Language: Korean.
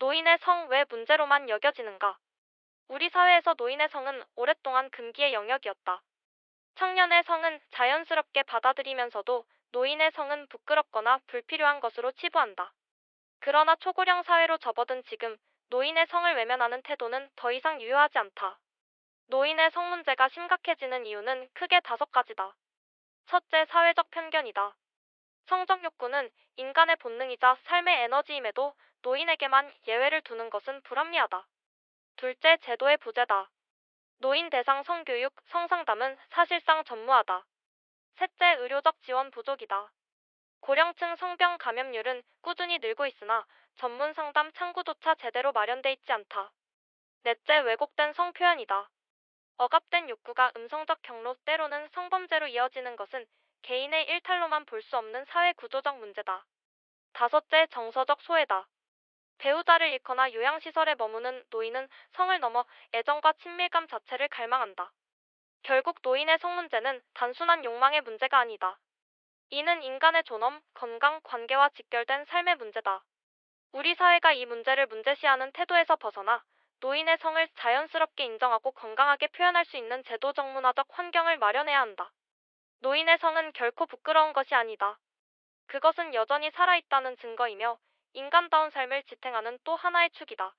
노인의 성 왜 문제로만 여겨지는가? 우리 사회에서 노인의 성은 오랫동안 금기의 영역이었다. 청년의 성은 자연스럽게 받아들이면서도 노인의 성은 부끄럽거나 불필요한 것으로 치부한다. 그러나 초고령 사회로 접어든 지금 노인의 성을 외면하는 태도는 더 이상 유효하지 않다. 노인의 성 문제가 심각해지는 이유는 크게 다섯 가지다. 첫째, 사회적 편견이다. 성적 욕구는 인간의 본능이자 삶의 에너지임에도 노인에게만 예외를 두는 것은 불합리하다. 둘째, 제도의 부재다. 노인 대상 성교육, 성상담은 사실상 전무하다. 셋째, 의료적 지원 부족이다. 고령층 성병 감염률은 꾸준히 늘고 있으나 전문 상담 창구조차 제대로 마련돼 있지 않다. 넷째, 왜곡된 성표현이다. 억압된 욕구가 음성적 경로 때로는 성범죄로 이어지는 것은 개인의 일탈로만 볼 수 없는 사회 구조적 문제다. 다섯째, 정서적 소외다. 배우자를 잃거나 요양시설에 머무는 노인은 성을 넘어 애정과 친밀감 자체를 갈망한다. 결국 노인의 성 문제는 단순한 욕망의 문제가 아니다. 이는 인간의 존엄, 건강, 관계와 직결된 삶의 문제다. 우리 사회가 이 문제를 문제시하는 태도에서 벗어나 노인의 성을 자연스럽게 인정하고 건강하게 표현할 수 있는 제도적 문화적 환경을 마련해야 한다. 노인의 성은 결코 부끄러운 것이 아니다. 그것은 여전히 살아있다는 증거이며 인간다운 삶을 지탱하는 또 하나의 축이다.